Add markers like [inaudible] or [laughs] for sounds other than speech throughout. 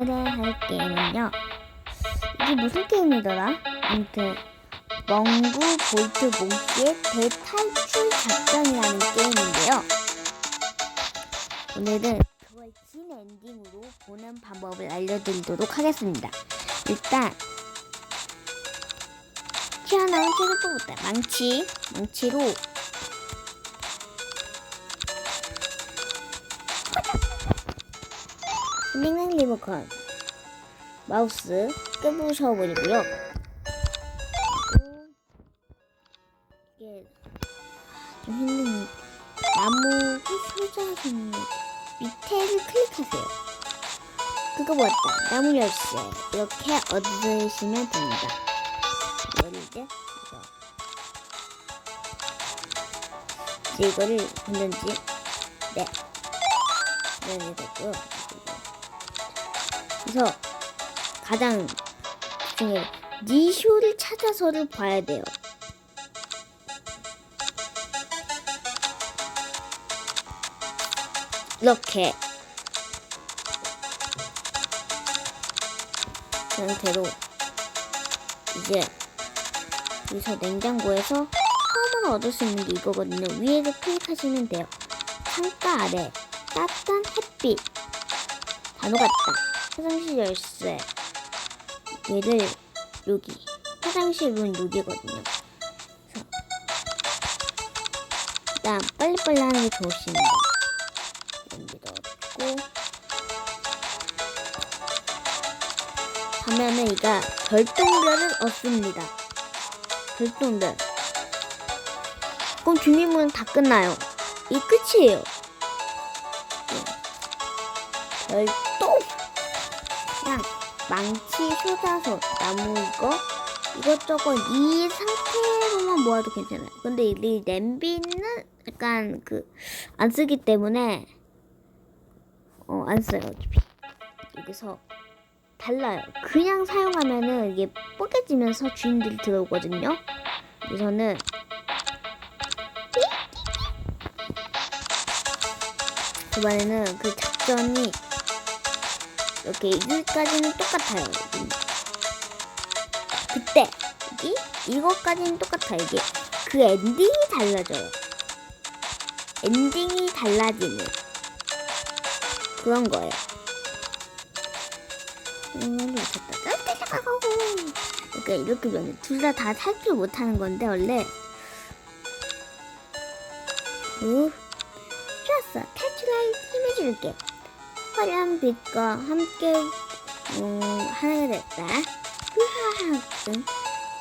오늘 할 게임은요. 이게 무슨 게임이더라? 아무튼 멍구 볼트 몽키의 대탈출 작전이라는 게임인데요. 오늘은 그걸 진 엔딩으로 보는 방법을 알려드리도록 하겠습니다. 일단 튀어나온 뽑았다. 망치, 망치로 리모컨 마우스 끄부셔버리고요. 그리고 이게 좀 힘든 나무 효자선 밑에를 클릭하세요. 그거 뭐였다? 나무 열쇠 이렇게 얻으시면 됩니다. 이제 이거 이거를 건든지 네 이런 되고요. 그래서 가장 중에 니쇼를 찾아서를 봐야 돼요. 이렇게 상태로 이제 여기서 냉장고에서 처음으로 얻을 수 있는 게 이거거든요. 위에를 클릭하시면 돼요. 창가 아래 따뜻한 햇빛 단어 같다. 화장실 열쇠 얘를 여기 화장실 문 여기거든요. 그래서 일단 빨리빨리 하는 게 좋으십니다. 여기 넣고 하면은 이가 별똥별을 얻습니다. 별똥별. 그럼 준비물은 다 끝나요. 이 끝이에요. 네. 그냥 망치, 소다소, 나무 이거 이것저것 이 상태로만 모아도 괜찮아요. 근데 이 냄비는 약간 그 안 쓰기 때문에 어 안 써요 어차피 여기서 달라요. 그냥 사용하면은 이게 뽀개지면서 주인들이 들어오거든요. 여기서는 이번에는 그 작전이 이렇게 여기까지는 똑같아요. 그때 여기 이것까지는 똑같아요. 이게 그 엔딩이 달라져요. 엔딩이 달라지는 그런 거예요. 음, 그러니까 이렇게 면둘 다 다 탈출 못하는 건데 원래. 오, 좋았어. 탈출할 힘을 줄게. 화려한 빛과 함께 음, 하나가 됐다. 으하, 응.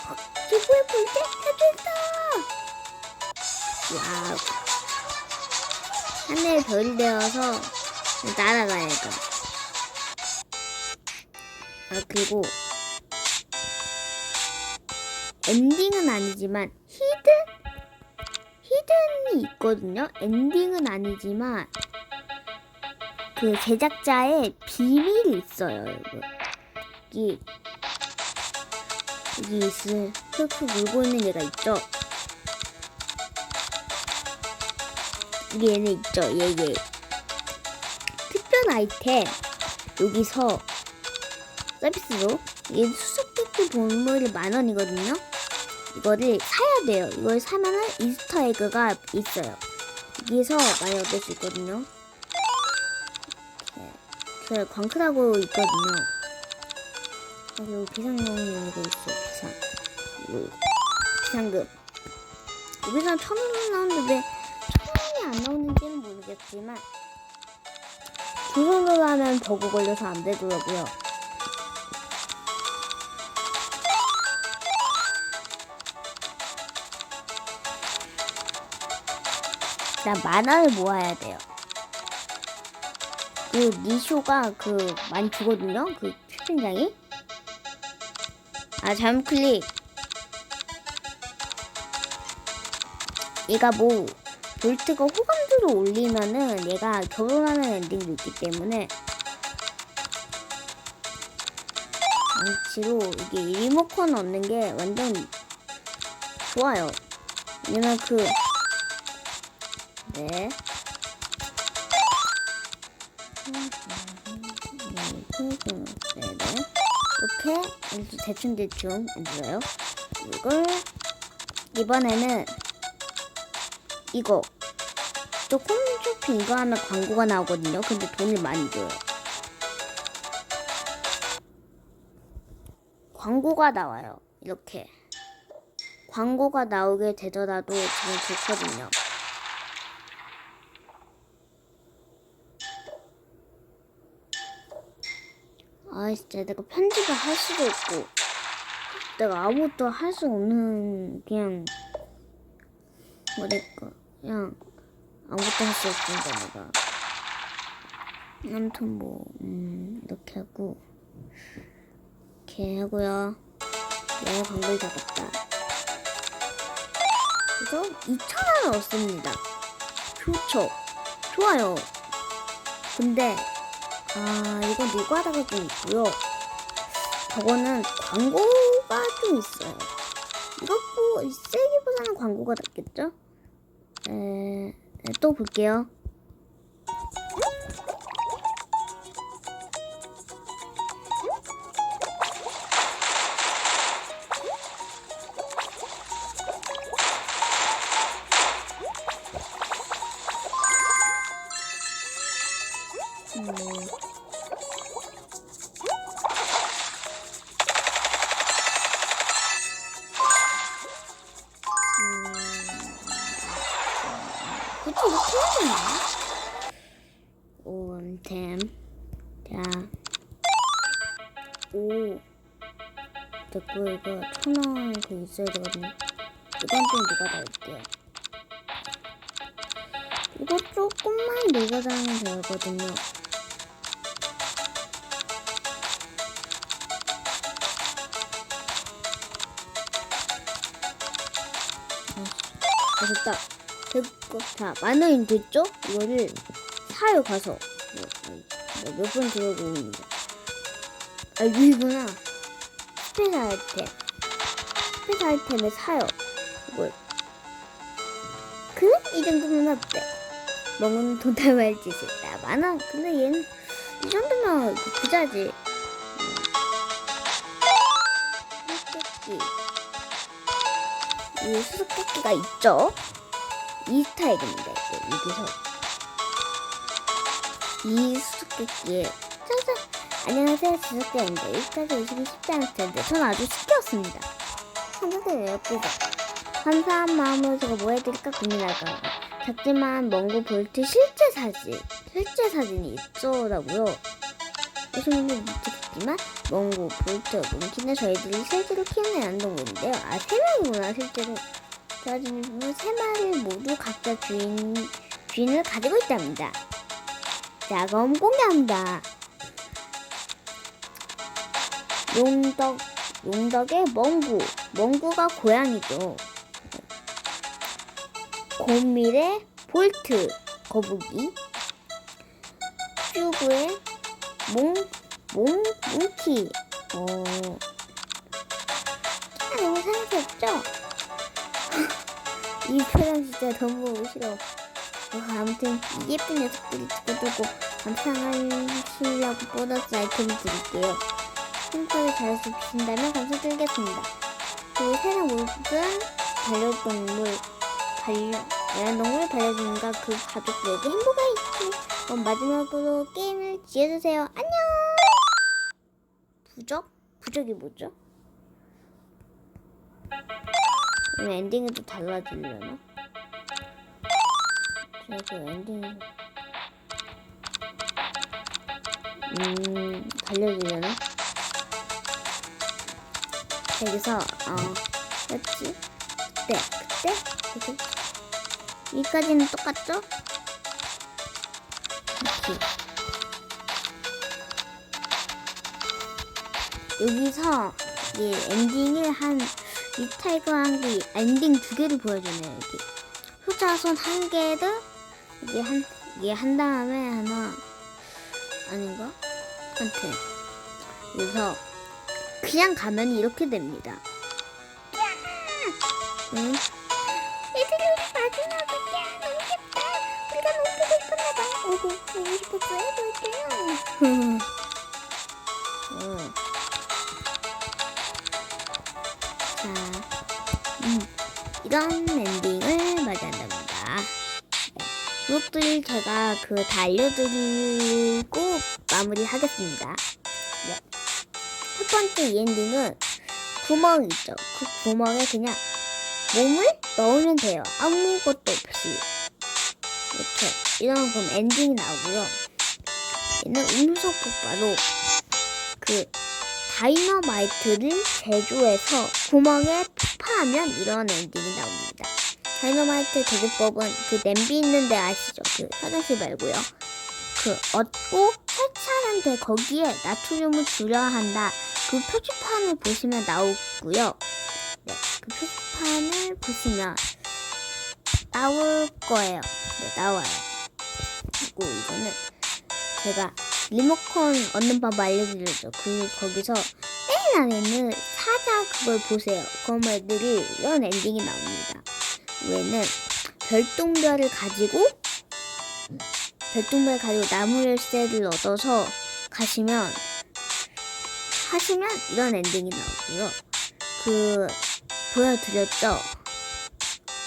어, 기부의 불새 탈출했다. 와우. 하늘에 별이 되어서 날아가야죠. 아 그리고 엔딩은 아니지만 히든 히든이 있거든요. 엔딩은 아니지만 그 제작자의 비밀이 있어요. 여기 여기, 있을 흙흙 물고 있는 얘가 있죠. 얘네 있죠. 얘 얘. 특별 아이템 여기서 서비스로 이 수수께끼 보물이 만 원이거든요. 이거를 사야 돼요. 이걸 사면은 이스터 에그가 있어요. 여기서 많이 얻을 수 있거든요. 네. 그 광클하고 있거든요. 아, 비상용이 이거 있어. 비상. 이거 비상금. 여기서 천원 나오는데 왜천 원이 안 나오는지는 모르겠지만 두 손으로 하면 버그 걸려서 안 되더라고요. 일단 만화를 모아야 돼요. 그 니쇼가 그 많이 주거든요. 그 채팅장이. 아 잘못 클릭. 얘가 뭐 볼트가 호감도를 올리면은 얘가 결혼하는 엔딩도 있기 때문에 망치로 이게 리모컨 얻는 게 완전 좋아요. 왜냐면 그 네. 이렇게 아주 대충대충 만들어요. 이걸 이번에는 이거 또 홈쇼핑 이거 하면 광고가 나오거든요. 근데 돈을 많이 줘요. 광고가 나와요. 이렇게 광고가 나오게 되더라도 지금 좋거든요. 아 진짜 내가 편집을 할 수도 없고. 내가 아무것도 할 수 없는 그냥 뭐랄까 그냥 아무것도 할 수 없으니까 내가. 아무튼 뭐 음, 이렇게 하고. 이렇게 하고요. 네 광고를 잡았다. 그래서 2,000원을 얻습니다. 좋죠. 좋아요. 근데 아, 이건 노가다가 좀 있고요. 저거는 광고가 좀 있어요. 이것보 세기보다는 광고가 낫겠죠? 에, 에, 또 볼게요. 오 됐고 이거 천원 그 있어야 되거든요 이건 좀 누가 달게요 이거 조금만 녹아다니면 되거든요 아, 됐다. 됐고. 자, 만 원이 됐죠? 이거를 사요, 가서. 뭐, 몇번 들어보는데. 아, 여기구나. 스페셜 아이템. 스페셜 아이템을 사요. 이걸. 그래? 이 정도면 어때? 먹은 돈다 말지, 진짜. 만 원. 근데 얘는, 이 정도면 부자지. 음. 수수께끼. 이 수수께끼가 있죠? 이 스타일입니다. 여기서 이 수수께끼에 짜잔 안녕하세요 수수께끼인데 여기까지 오시기 쉽지 않을 텐데 전 아주 쉽게였습니다. 한국에 예쁘죠? 감사한 마음으로 제가 뭐 해드릴까 고민할까요? 작지만 먼고 볼트 실제 사진 실제 사진이 있더라고요. 무슨 분들 믿겠지만 몽고, 볼트, 몽키는 저희들이 실제로 키우는 애완동물인데요. 아, 세 명이구나, 실제로. 그래가지고 세 마리 모두 각자 주인, 주인을 가지고 있답니다. 자, 그럼 공개합니다. 용덕, 용덕의 멍구. 멍구가 고양이죠. 곰밀의 볼트, 거북이. 쭈구의 몽, 몽, 몽키. 어. 아, 너무 상스럽죠? [laughs] 이 표정 진짜 너무 싫어. 어, 아무튼 이 예쁜 녀석들이 두고두고 감상하시려고 보너스 아이템을 드릴게요. 흉터를 잘 줍신다면 감사드리겠습니다. 그리고 세상 모든 반려동물, 반려, 애완동물 반려주는가 그 가족들에게 있기. 그럼 마지막으로 게임을 지어주세요. 안녕! 부적? 부적이 뭐죠? 그럼 엔딩이 또 달라지려나? 제가 그 엔딩이 음 달려지려나? 여기서 어 뭐였지? 그때 그때 그때 여기까지는 똑같죠? 이렇게 여기서 이 엔딩을 한 이 타이거 한개 엔딩 두 개를 보여주네요 여기 효자손 한 개를 이게 한 이게 한 다음에 하나 아닌가? 한테 그래서 그냥 가면 이렇게 됩니다. 응? 얘들이 우리 마지막을 야 너무 귀엽다. 우리가 너무 보고 싶었나 봐. 오고 보고 싶었어요. 볼게요. 음. 자, 음, 이런 엔딩을 맞이한답니다. 네, 이것들 제가 그 다 알려드리고 마무리하겠습니다. 번째 이 엔딩은 구멍 있죠. 그 구멍에 그냥 몸을 넣으면 돼요. 아무것도 없이. 이렇게. 그럼 엔딩이 나오고요. 얘는 음속 폭발로 그 다이너마이트를 제조해서 구멍에 폭파하면 이런 엔딩이 나옵니다. 다이너마이트 제조법은 그 냄비 있는데 아시죠? 그 화장실 말고요. 그 얻고 설치하는데 거기에 나트륨을 줄여야 한다. 그 표지판을 보시면 나오고요. 네, 그 표지판을 보시면 나올 거예요. 네, 나와요. 그리고 이거는 제가 리모컨 얻는 법 알려드렸죠. 그 거기서 맨 안에는 사자 그걸 보세요. 그거들이 이런 엔딩이 나옵니다. 위에는 별똥별을 가지고 별똥별 가지고 나무 열쇠를 얻어서 가시면 하시면 이런 엔딩이 나오고요. 그 보여드렸죠.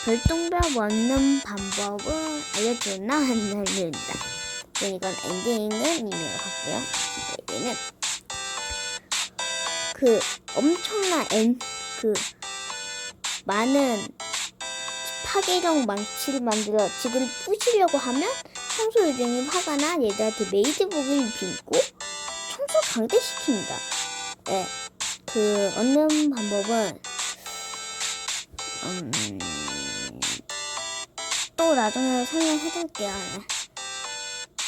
별똥별 먹는 방법을 알려주나 하는입니다. 이건 엔딩은 이미 같고요. 얘는 그 엄청난 엔, 그 많은 파괴력 망치를 만들어 지구를 부시려고 하면 청소 요정이 화가 나 얘들한테 메이드복을 입히고 청소 강제시킵니다. 네, 그 얻는 방법은 음, 또 나중에 설명해드릴게요. 네.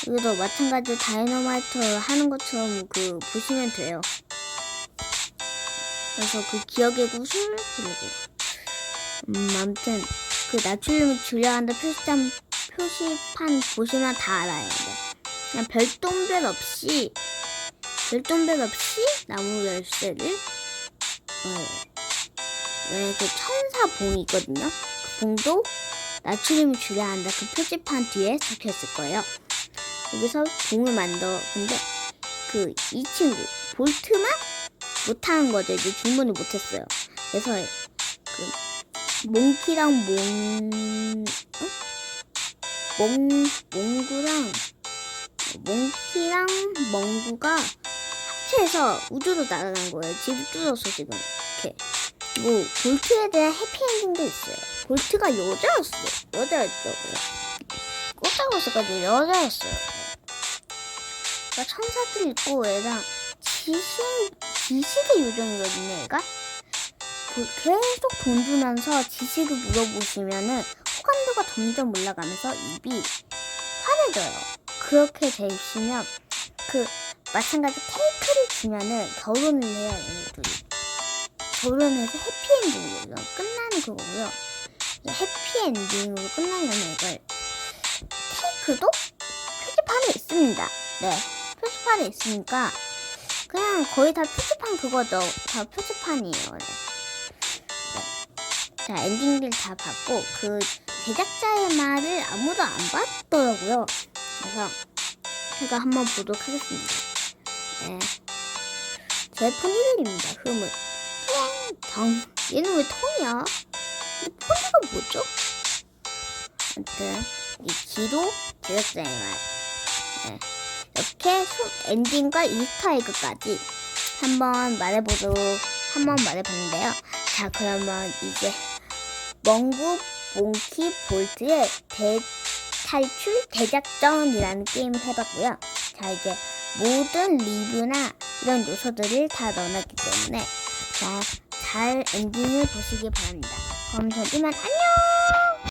이것도 마찬가지로 다이너마이트 하는 것처럼 그 보시면 돼요. 그래서 그 기억의 구슬 그리고 음 아무튼 그 나트륨을 줄여야 한다 표시점 표시판 보시면 다 알아요. 네. 그냥 별똥별 없이 별똥별 없이 나무 열쇠를 어, 네, 그 천사 봉이 있거든요. 그 봉도 나트륨을 줄여야 한다. 그 표지판 뒤에 적혀 있을 거예요. 여기서 봉을 만들어. 근데 그 이 친구 볼트만 못하는 거죠. 이제 주문을 못했어요. 그래서 그 몽키랑 몽 어? 몽 몽구랑 몽키랑 멍구가 합체해서 우주로 날아간 거예요. 집을 뚫어서 지금 이렇게. 뭐 볼트에 대한 해피엔딩도 있어요. 볼트가 여자였어요. 여자였죠. 꽃다고 있어가지고 여자였어요. 그러니까 천사들 있고 얘랑 지식 지식의 요정이거든요. 얘가 그- 계속 돈 주면서 지식을 물어보시면은 호감도가 점점 올라가면서 입이 환해져요. 그렇게 되시면 그 마찬가지 케이크를 주면은 결혼을 해요. 얘네들이. 결혼해서 해피엔딩으로 끝나는 그거고요. 이제 해피엔딩으로 끝나려면 이걸 케이크도 표지판에 있습니다. 네, 표지판에 있으니까 그냥 거의 다 표지판 그거죠. 다 표지판이에요. 네. 네. 자, 엔딩들 다 봤고 그 제작자의 말을 아무도 안 봤더라고요. 그래서 제가 한번 보도록 하겠습니다. 네. 제 폰이들입니다. 흐물. 당. 얘는 왜 통이야? 이 폰이가 뭐죠? 아무튼 이 기도 제작자의 말. 네. 이렇게 소- 엔딩과 이스터에그까지 한번 말해보도록 한번 말해봤는데요. 자 그러면 이제 멍구 몽키 볼트의 대 탈출 대작전이라는 게임을 해봤고요. 자 이제 모든 리뷰나 이런 요소들을 다 넣어놨기 때문에 자 잘 엔딩을 보시기 바랍니다. 그럼 저희만 안녕!